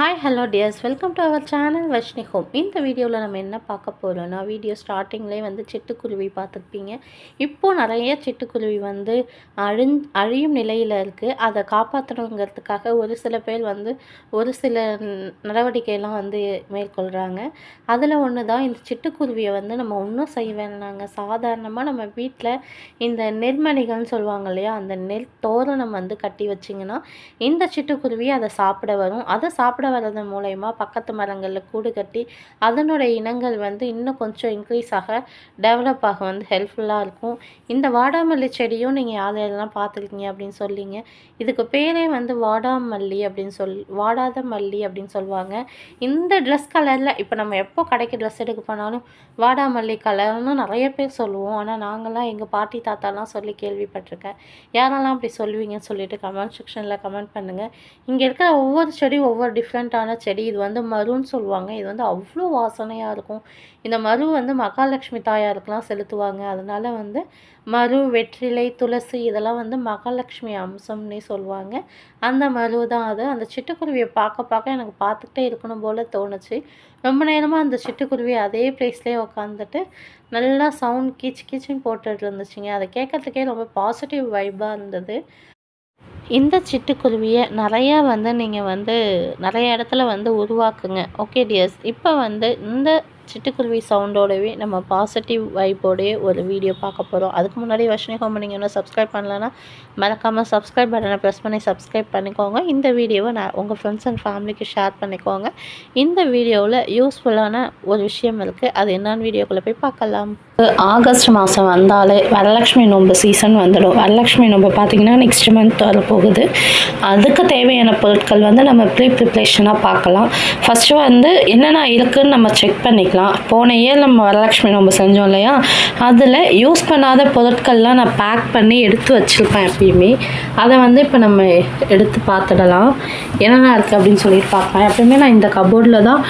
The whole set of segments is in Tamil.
Hi hello dears welcome to our channel Varshini home இந்த வீடியோவில் நம்ம என்ன பார்க்க போகிறோம்னா வீடியோ ஸ்டார்டிங்லேயே வந்து சிட்டுக்குருவி பார்த்துருப்பீங்க. இப்போது நிறைய சிட்டுக்குருவி வந்து அழிஞ் அழியும் நிலையில் இருக்குது அதை காப்பாற்றணுங்கிறதுக்காக ஒரு சில பேர் வந்து ஒரு சில நடவடிக்கையெல்லாம் வந்து மேற்கொள்கிறாங்க அதில் ஒன்று தான் இந்த சிட்டுக்குருவியை வந்து நம்ம ஒன்றும் செய்ய வேணாங்க. சாதாரணமாக நம்ம வீட்டில் இந்த நெல்மணிகள்னு சொல்லுவாங்க இல்லையா அந்த நெல் தோரணம் வந்து கட்டி வச்சிங்கன்னா இந்த சிட்டுக்குருவி அதை சாப்பிட வரும். அதை சாப்பிட வர்றது மூலயமா பக்கத்து மரங்களில் கூடு கட்டி அதனுடைய இனங்கள் வந்து இன்னும் கொஞ்சம் இன்க்ரீஸ் ஆக டெவலப் ஆக வந்து ஹெல்ப்ஃபுல்லாக இருக்கும். இந்த வாடாமல்லி செடியும் நீங்கள் யாரெல்லாம் பார்த்துருக்கீங்க அப்படின்னு சொல்லிங்க இதுக்கு பேரே வந்து வாடாமல்லி அப்படின்னு சொல் வாடாத மல்லி அப்படின்னு சொல்லுவாங்க. இந்த ட்ரெஸ் கலரில் இப்போ நம்ம எப்போ கடைக்கு ட்ரெஸ் எடுக்க போனாலும் வாடாமல்லி கலர்னு நிறைய பேர் சொல்லுவோம். ஆனால் நாங்களாம் எங்கள் பாட்டி தாத்தாலாம் சொல்லி கேள்விப்பட்டிருக்கேன். யாரெல்லாம் அப்படி சொல்லுவீங்கன்னு சொல்லிட்டு கமெண்ட் செக்ஷனில் கமெண்ட் பண்ணுங்கள் இங்கே இருக்கிற ஒவ்வொரு செடியும் ஒவ்வொரு டிஃப்ரெண்ட் டிஃப்ரெண்ட்டான செடி இது வந்து மருன்னு சொல்லுவாங்க. இது வந்து அவ்வளோ வாசனையாக இருக்கும். இந்த மரு வந்து மகாலட்சுமி தாயாருக்கெலாம் செலுத்துவாங்க. அதனால் வந்து மரு வெற்றிலை துளசி இதெல்லாம் வந்து மகாலட்சுமி அம்சம்னே சொல்லுவாங்க. அந்த மரு தான் அது. அந்த சிட்டுக்குருவியை பார்க்க பார்க்க எனக்கு பார்த்துக்கிட்டே இருக்கணும் போல் தோணுச்சு. ரொம்ப நேரமாக அந்த சிட்டுக்குருவி அதே பிளேஸ்லேயே உக்காந்துட்டு நல்லா சவுண்ட் கீச் கீச்சுன்னு போட்டுட்டு இருந்துச்சுங்க. அதை கேட்கறதுக்கே ரொம்ப பாசிட்டிவ் வைபாக இருந்தது. இந்த சிட்டுக்குருவியை நிறையா வந்து நீங்கள் வந்து நிறைய இடத்துல வந்து உருவாக்குங்க. ஓகே டியர்ஸ் இப்போ வந்து இந்த சிட்டுக்குருவி சவுண்டோடவே நம்ம பாசிட்டிவ் வைப்போடயே ஒரு வீடியோ பார்க்க போகிறோம் அதுக்கு முன்னாடி வர்ஷினி ஹோம் நீங்கள் இன்னும் சப்ஸ்கிரைப் பண்ணலன்னா மறக்காமல் சப்ஸ்கிரைப் பட்டனை ப்ரெஸ் பண்ணி சப்ஸ்கிரைப் பண்ணிக்கோங்க. இந்த வீடியோவை நான் உங்கள் ஃப்ரெண்ட்ஸ் அண்ட் ஃபேமிலிக்கு ஷேர் பண்ணிக்கோங்க. இந்த வீடியோவில் யூஸ்ஃபுல்லான ஒரு விஷயம் இருக்குது அது என்னன்னு வீடியோக்குள்ளே போய் பார்க்கலாம். ஆகஸ்ட் மாதம் வந்தாலே வரலட்சுமி நோன்பு சீசன் வந்துடும். வரலட்சுமி நோன்பு பார்த்திங்கன்னா நெக்ஸ்ட் மந்த் வரப்போகுது அதுக்கு தேவையான பொருட்கள் வந்து நம்ம ப்ரீ ப்ரிப்ரேஷனாக பார்க்கலாம். ஃபஸ்ட்டு வந்து என்னென்ன இருக்குதுன்னு நம்ம செக் பண்ணிக்கலாம். போன இயர் நம்ம வரலட்சுமி நோன்பு செஞ்சோம் இல்லையா? அதில் யூஸ் பண்ணாத பொருட்கள்லாம் நான் பேக் பண்ணி எடுத்து வச்சுருப்பேன் எப்பயுமே. அதை வந்து இப்போ நம்ம எடுத்து பார்த்துடலாம். என்னென்ன இருக்குது அப்படின்னு சொல்லிட்டு பார்ப்பேன். எப்பயுமே நான் இந்த கபோர்டில் தான்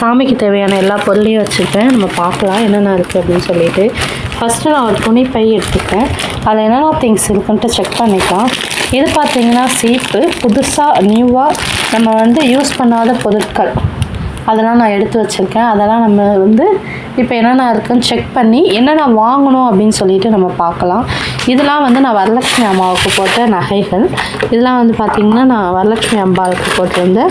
சாமிக்கு தேவையான எல்லா பொருளையும் வச்சுருப்பேன். நம்ம பார்க்கலாம் என்னென்ன இருக்குது அப்படின்னு சொல்லி சொல்லிட்டு. ஃபஸ்ட்டு நான் ஒரு துணி பை எடுத்துக்கிட்டேன் அதில் என்னென்ன திங்ஸ் இருக்குன்ட்டு செக் பண்ணிக்கலாம். இது பார்த்தீங்கன்னா சீப்பு. புதுசாக நியூவாக நம்ம வந்து யூஸ் பண்ணாத பொருட்கள். அதெல்லாம் நான் எடுத்து வச்சுருக்கேன். அதெல்லாம் நம்ம வந்து இப்போ என்னென்ன இருக்குன்னு செக் பண்ணி என்னென்ன வாங்கணும் அப்படின்னு சொல்லிட்டு நம்ம பார்க்கலாம். இதெல்லாம் வந்து நான் வரலட்சுமி அம்மாவுக்கு போட்ட நகைகள். இதெல்லாம் வந்து பார்த்திங்கன்னா நான் வரலட்சுமி அம்பாளுக்கு போட்டிருந்த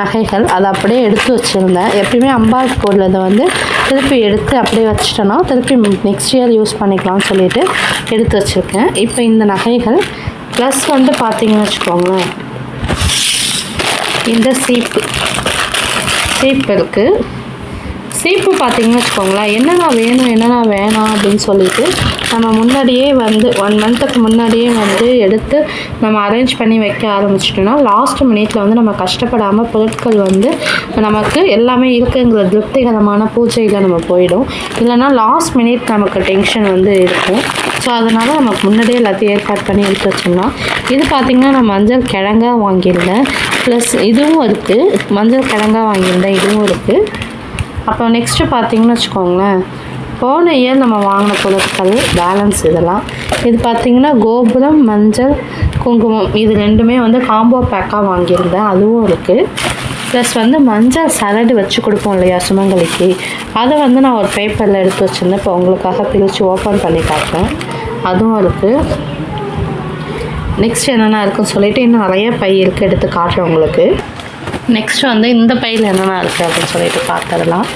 நகைகள். அதை அப்படியே எடுத்து வச்சுருந்தேன். எப்பயுமே அம்பாளுக்கு போடுறத வந்து திருப்பி எடுத்து அப்படியே வச்சுட்டோன்னா திருப்பி நெக்ஸ்ட் இயர் யூஸ் பண்ணிக்கலாம்னு சொல்லிட்டு எடுத்து வச்சுருக்கேன். இப்போ இந்த நகைகள் ப்ளஸ் வந்து பார்த்தீங்கன்னு வச்சுக்கோங்களேன். இந்த சீப்பு சீப் இருக்குது சீப்பு பார்த்தீங்கன்னு வச்சுக்கோங்களேன். என்னென்ன வேணும் என்னென்ன வேணாம் அப்படின்னு சொல்லிட்டு நம்ம முன்னாடியே வந்து ஒன் மந்த்துக்கு முன்னாடியே வந்து எடுத்து நம்ம அரேஞ்ச் பண்ணி வைக்க ஆரம்பிச்சிட்டோம்னா லாஸ்ட் மினிட்ல வந்து நம்ம கஷ்டப்படாமல் பொருட்கள் வந்து நமக்கு எல்லாமே இருக்குங்கிற திருப்திகரமான பூஜையில் நம்ம போயிடும். இல்லைன்னா லாஸ்ட் மினிட் நமக்கு டென்ஷன் வந்து இருக்கும். ஸோ அதனால் நமக்கு முன்னாடியே எல்லாத்தையும் ஏற்பாடு பண்ணி எடுத்து வச்சோம்னா இது பார்த்திங்கன்னா நான் மஞ்சள் கிழங்கா வாங்கியிருந்தேன். ப்ளஸ் இதுவும் இருக்குது மஞ்சள் கிழங்கா வாங்கியிருந்தேன். இதுவும் இருக்குது அப்புறம் நெக்ஸ்ட்டு பார்த்தீங்கன்னு வச்சுக்கோங்களேன் போன இயர் நம்ம வாங்கின பொருட்கள் பேலன்ஸ் இதெல்லாம். இது பார்த்தீங்கன்னா கோபுரம் மஞ்சள் குங்குமம் இது ரெண்டுமே வந்து காம்போ பேக்காக வாங்கியிருந்தேன். அதுவும் இருக்குது ப்ளஸ் வந்து மஞ்சள் சலடு வச்சு கொடுப்போம் இல்லையா சுமங்கலிக்கு. அதை வந்து நான் ஒரு பேப்பரில் எடுத்து வச்சுருந்தேன். இப்போ உங்களுக்காக பிரித்து ஓப்பன் பண்ணி காட்டுறேன். அதுவும் இருக்குது நெக்ஸ்ட் என்னென்ன இருக்குன்னு சொல்லிவிட்டு இன்னும் நிறைய பை இருக்குது எடுத்து காட்டுறேன் உங்களுக்கு. நெக்ஸ்ட் வந்து இந்த பையில் என்னென்ன இருக்குது அப்படின்னு சொல்லிட்டு பார்த்துடலாம்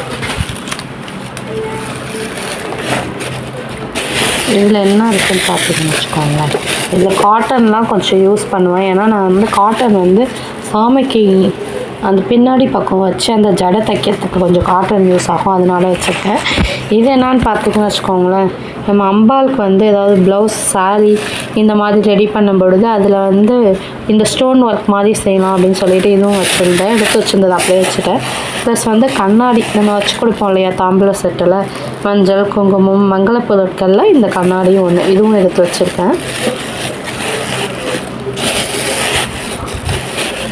இதில் என்ன இருக்குன்னு பார்த்துக்கணும் வச்சுக்கோங்களேன். இதில் காட்டன்லாம் கொஞ்சம் யூஸ் பண்ணுவேன். ஏன்னா நான் வந்து காட்டன் வந்து சாமிக்கு அந்த பின்னாடி பக்கம் வச்சு அந்த ஜடை தைக்கிறதுக்கு கொஞ்சம் காட்டன் யூஸ் ஆகும். அதனால வச்சுருக்கேன். இது என்னான்னு பார்த்தீங்கன்னு வச்சுக்கோங்களேன். நம்ம அம்பாளுக்கு வந்து ஏதாவது ப்ளவுஸ் சாரீ இந்த மாதிரி ரெடி பண்ணும் பொழுது அதில் வந்து இந்த ஸ்டோன் ஒர்க் மாதிரி செய்யலாம் அப்படின்னு சொல்லிட்டு இதுவும் வச்சுருந்தேன். எடுத்து வச்சுருந்தது அப்படியே வச்சுட்டேன். ப்ளஸ் வந்து கண்ணாடி நம்ம வச்சு கொடுப்போம் இல்லையா? தாம்பூல செட்டில் மஞ்சள் குங்குமம் மங்கள பொருட்களில் இந்த கண்ணாடியும் ஒன்று இதுவும் எடுத்து வச்சுருக்கேன்.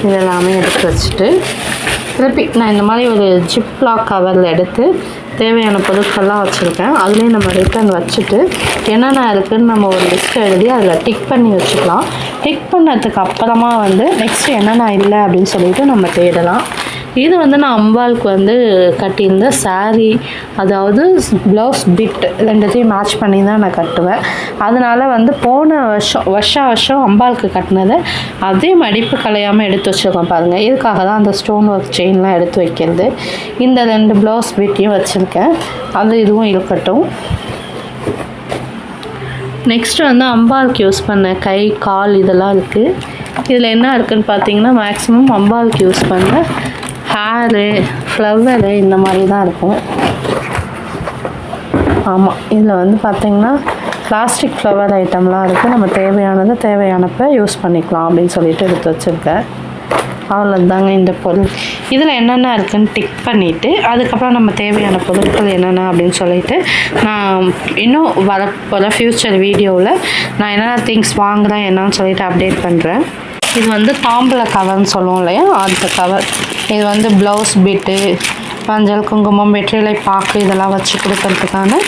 இதெல்லாமே எடுத்து வச்சுட்டு திருப்பி நான் இந்த மாதிரி ஒரு ஜிப்லாக் கவரில் எடுத்து தேவையான பொருட்கள்லாம் வச்சுருக்கேன். அதுலேயும் நம்ம ரிட்டர்ன் வச்சுட்டு என்னென்ன இருக்குதுன்னு நம்ம ஒரு லிஸ்ட் எழுதி அதில் டிக் பண்ணி வச்சுக்கலாம். டிக் பண்ணதுக்கு அப்புறமா வந்து நெக்ஸ்ட்டு என்னென்ன இல்லை அப்படின்னு சொல்லிட்டு நம்ம தேடலாம். இது வந்து நான் அம்பாளுக்கு வந்து கட்டியிருந்த saree அதாவது ப்ளவுஸ் பிட் ரெண்டுத்தையும் மேட்ச் பண்ணி தான் நான் கட்டுவேன். அதனால் வந்து போன வருஷம் வருஷா வருஷம் அம்பாளுக்கு கட்டினதை. அதே மடிப்பு கலையாமல் எடுத்து வச்சுருக்கோம் பாருங்கள் இதுக்காக தான் அந்த ஸ்டோன் ஒர்க் செயின்லாம் எடுத்து வைக்கிறது. இந்த ரெண்டு ப்ளவுஸ் பிட்டையும் வச்சுருக்கேன். அது இதுவும் இருக்கட்டும். நெக்ஸ்ட் வந்து அம்பாளுக்கு யூஸ் பண்ண கை கால் இதெல்லாம் இருக்குது இதில் என்ன இருக்குதுன்னு பார்த்தீங்கன்னா மேக்ஸிமம் அம்பாளுக்கு யூஸ் பண்ண ஹேரு ஃப்ளவரு இந்த மாதிரி தான் இருக்கும். ஆமாம் இதில் வந்து பார்த்திங்கன்னா பிளாஸ்டிக் ஃப்ளவர் ஐட்டம்லாம் இருக்குது நம்ம தேவையானது தேவையானப்போ யூஸ் பண்ணிக்கலாம் அப்படின்னு சொல்லிட்டு எடுத்து வச்சுருக்கேன். அவ்வளோதாங்க இந்த பொருள். இதில் என்னென்ன இருக்குதுன்னு டிக் பண்ணிவிட்டு அதுக்கப்புறம் நம்ம தேவையான பொருட்கள் என்னென்ன அப்படின்னு சொல்லிட்டு நான் இன்னும் வரப்போகிற ஃப்யூச்சர் வீடியோவில் நான் என்னென்ன திங்ஸ் வாங்குகிறேன் என்னன்னு சொல்லிவிட்டு அப்டேட் பண்ணுறேன் இது வந்து தாம்பூல கவர்னு சொல்லுவோம் இல்லையா? அந்த கவர் இது வந்து ப்ளவுஸ் பிட்டு மஞ்சள் குங்குமம் வெற்றிலை பாக்கு இதெல்லாம் வச்சு கொடுக்கறதுக்கான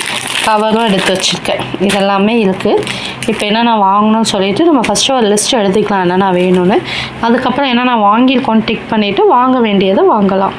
கவரும் எடுத்து வச்சுருக்கேன். இதெல்லாமே இருக்குது இப்போ என்னென்ன வாங்கணும்னு சொல்லிட்டு நம்ம ஃபஸ்ட்டு ஒரு லிஸ்ட் எழுதிக்கலாம் என்னென்ன வேணும்னு. அதுக்கப்புறம் என்னென்ன வாங்கியிருக்கோன்னு டிக் பண்ணிவிட்டு வாங்க வேண்டியதை வாங்கலாம்.